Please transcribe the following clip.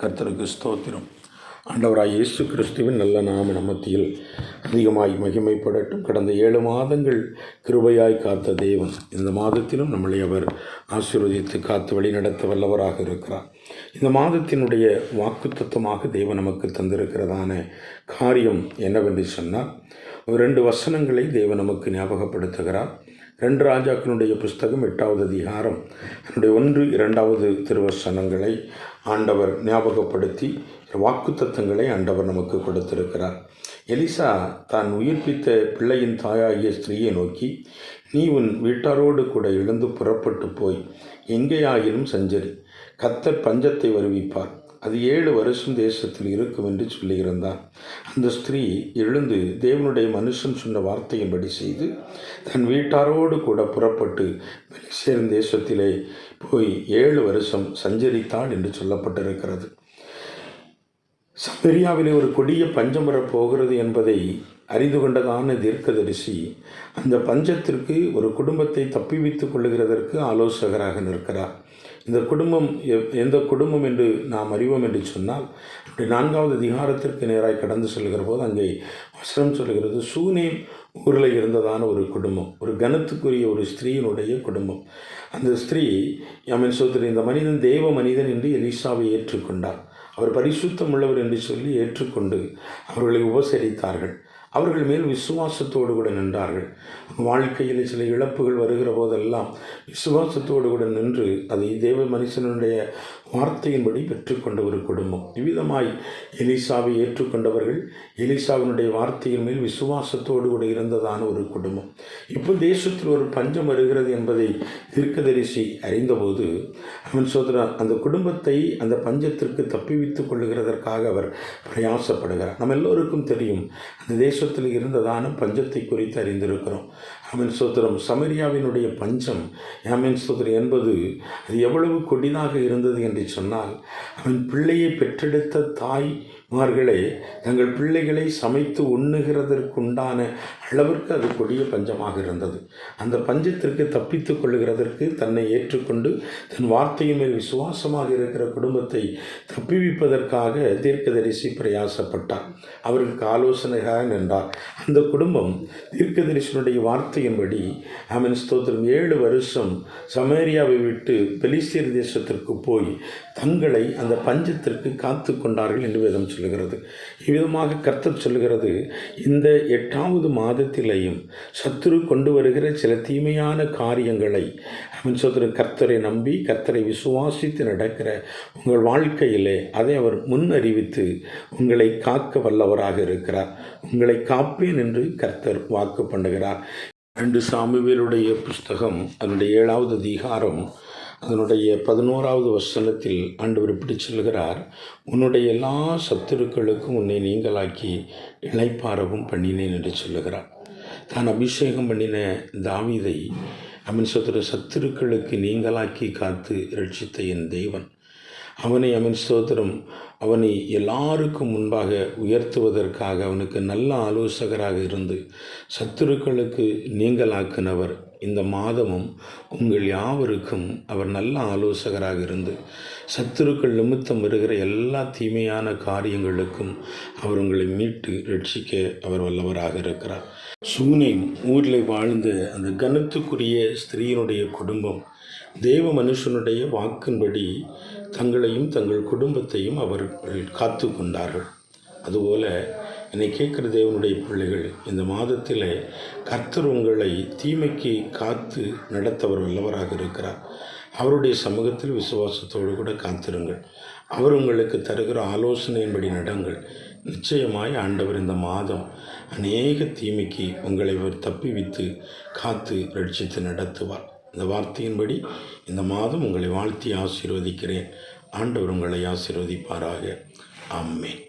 கர்த்தருக்கு ஸ்தோத்திரம். ஆண்டவராய் இயேசு கிறிஸ்துவின் நல்ல நாம நமத்தியில் அதிகமாய் மகிமைப்படட்டும். கடந்த ஏழு மாதங்கள் கிருபையாய் காத்த தேவன் இந்த மாதத்திலும் நம்மளை அவர் ஆசீர்வதித்து காத்து வழிநடத்த வல்லவராக இருக்கிறார். இந்த மாதத்தினுடைய வாக்குத்தத்தமாக தேவன் நமக்கு தந்திருக்கிறதான காரியம் என்னவென்று சொன்னால் ரெண்டு வசனங்களை தேவன் நமக்கு ஞாபகப்படுத்துகிறார். ரெண்டு ராஜாக்களுடைய புஸ்தகம் எட்டாவது அதிகாரம். என்னுடைய ஒன்று இரண்டாவது திருவசனங்களை ஆண்டவர் ஞாபகப்படுத்தி வாக்குத்தத்தங்களை ஆண்டவர் நமக்கு கொடுத்திருக்கிறார். எலிசா தான் உயிர்ப்பித்த பிள்ளையின் தாயாகிய ஸ்திரீயை நோக்கி நீ உன் வீட்டாரோடு கூட எழுந்து புறப்பட்டு போய் எங்கேயாயினும் சஞ்சரி கத்தர் பஞ்சத்தை வருவிப்பார். அது ஏழு வருஷம் தேசத்தில் இருக்கும் என்று சொல்லியிருந்தான். அந்த ஸ்திரீ எழுந்து தேவனுடைய மனுஷன் சொன்ன வார்த்தையின்படி செய்து தன் வீட்டாரோடு கூட புறப்பட்டு பெலிசேரன் தேசத்திலே போய் ஏழு வருஷம் சஞ்சரித்தாள் என்று சொல்லப்பட்டிருக்கிறது. சமரியாவிலே ஒரு கொடிய பஞ்சம் வரப்போகிறது என்பதை அறிந்து கொண்டதான தீர்க்கதரிசி அந்த பஞ்சத்திற்கு ஒரு குடும்பத்தை தப்பிவித்துக் கொள்ளுகிறதற்கு ஆலோசகராக நிற்கிறார். இந்த குடும்பம் எந்த குடும்பம் என்று நாம் அறிவோம் என்று சொன்னால் அப்படி நான்காவது அதிகாரத்திற்கு நேராக கடந்து செல்கிற போது அங்கே வசனம் சொல்கிறது சூனேம் ஊரில் இருந்ததான ஒரு குடும்பம் ஒரு கனத்துக்குரிய ஒரு ஸ்திரீயினுடைய குடும்பம். அந்த ஸ்திரீ யாமின் சோதரி இந்த மனிதன் தேவ மனிதன் என்று எலிசாவை ஏற்றுக்கொண்டார் அவர் பரிசுத்தம் உள்ளவர் என்று சொல்லி ஏற்றுக்கொண்டு அவர்களை உபசரித்தார்கள். அவர்கள் மேல் விசுவாசத்தோடு கூட நின்றார்கள். வாழ்க்கையில் சில இழப்புகள் வருகிற போதெல்லாம் விசுவாசத்தோடு கூட நின்று அதை தேவ மனுஷனுடைய வார்த்தையின்படி பெற்றுக்கொண்ட ஒரு குடும்பம். இவ்விதமாய் எலிசாவை ஏற்றுக்கொண்டவர்கள் எலிசாவினுடைய வார்த்தையின் மேல் விசுவாசத்தோடு கூட இருந்ததான ஒரு குடும்பம். இப்போ தேசத்தில் ஒரு பஞ்சம் வருகிறது என்பதை தீர்க்கதரிசி அறிந்தபோது அவன் சோதரா அந்த குடும்பத்தை அந்த பஞ்சத்திற்கு தப்பிவித்துக் கொள்ளுகிறதற்காக அவர் பிரயாசப்படுகிறார். நம்ம எல்லோருக்கும் தெரியும் அந்த தேசத்தில் இருந்ததானும் பஞ்சத்தை குறித்து அறிந்திருக்கிறோம். அவன் சோத்திரம் சமரியாவினுடைய பஞ்சம் யாமின் சோத்திரம் என்பது அது எவ்வளவு கொடிதாக இருந்தது என்று சொன்னால் அவன் பிள்ளையை பெற்றெடுத்த தாய்மார்களே தங்கள் பிள்ளைகளை சமைத்து உண்ணுகிறதற்குண்டான அளவிற்கு அது கொடிய பஞ்சமாக இருந்தது. அந்த பஞ்சத்திற்கு தப்பித்து கொள்ளுகிறதற்கு தன்னை ஏற்றுக்கொண்டு தன் வார்த்தையின் மேல் விசுவாசமாக இருக்கிற குடும்பத்தை தப்பிவிப்பதற்காக தீர்க்கதரிசி பிரயாசப்பட்டார். அவருக்கு ஆலோசனையாக நின்றார். அந்த குடும்பம் தீர்க்கதரிசனுடைய வார்த்தையின்படி அவன் ஸ்தோத்திரம். ஏழு வருஷம் சமேரியாவை விட்டு பெலிஸ்தீர் தேசத்திற்கு போய் தங்களை அந்த பஞ்சத்திற்கு காத்து கொண்டார்கள் என்று வேதம் சொல்லுகிறது. இவ்விதமாக கர்த்தர் சொல்லுகிறது இந்த எட்டாவது மாதத்திலேயும் சத்துரு கொண்டு வருகிற சில தீமையான காரியங்களை அவன் சோதரன் கர்த்தரை நம்பி கர்த்தரை விசுவாசித்து நடக்கிற உங்கள் வாழ்க்கையிலே அதை அவர் முன் அறிவித்து உங்களை காக்க வல்லவராக இருக்கிறார். உங்களை காப்பேன் என்று கர்த்தர் வாக்கு பண்ணுகிறார். ரெண்டு சாமுவேலுடைய புஸ்தகம் அதனுடைய ஏழாவது அதிகாரம் அதனுடைய பதினோராவது வசனத்தில் ஆண்டவர் இப்படி சொல்கிறார் உன்னுடைய எல்லா சத்துருக்களுக்கும் உன்னை நீங்களாக்கி இணைப்பாரவும் பண்ணினேன் என்று சொல்லுகிறார். தான் அபிஷேகம் பண்ணின தாவிதை அமின் சத்துரு சத்துருக்களுக்கு நீங்களாக்கி காத்து ரட்சித்த என் தேவன். அவனை அவன் ஸ்தோத்திரம். அவனை எல்லாருக்கும் முன்பாக உயர்த்துவதற்காக அவனுக்கு நல்ல ஆலோசகராக இருந்து சத்துருக்களுக்கு நீங்களாக்கினவர். இந்த மாதமும் உங்கள் யாவருக்கும் அவர் நல்ல ஆலோசகராக இருந்து சத்துருக்கள் நிமித்தம் வருகிற எல்லா தீமையான காரியங்களுக்கும் அவர் உங்களை மீட்டு ரட்சிக்க அவர் வல்லவராக இருக்கிறார். சூனை ஊரில் வாழ்ந்த அந்த கனத்துக்குரிய ஸ்திரீயினுடைய குடும்பம் தேவ மனுஷனுடைய வாக்கின்படி தங்களையும் தங்கள் குடும்பத்தையும் அவர்கள் காத்து கொண்டார்கள் அதுபோல என்னை கேட்குற தேவனுடைய பிள்ளைகள் இந்த மாதத்தில் கர்த்தர் உங்களை தீமைக்கு காத்து நடத்தவர் வல்லவராக இருக்கிறார். அவருடைய சமூகத்தில் விசுவாசத்தோடு கூட காத்திருங்கள். அவர் உங்களுக்கு தருகிற ஆலோசனையின்படி நடங்கள். நிச்சயமாய் ஆண்டவர் இந்த மாதம் அநேக தீமைக்கு உங்களை அவர் தப்பிவித்து காத்து ரட்சித்து நடத்துவார். இந்த வார்த்தையின்படி இந்த மாதம் உங்களை வாழ்த்தி ஆசீர்வதிக்கிறேன். ஆண்டவர் உங்களை ஆசீர்வதிப்பாராக. ஆமென்.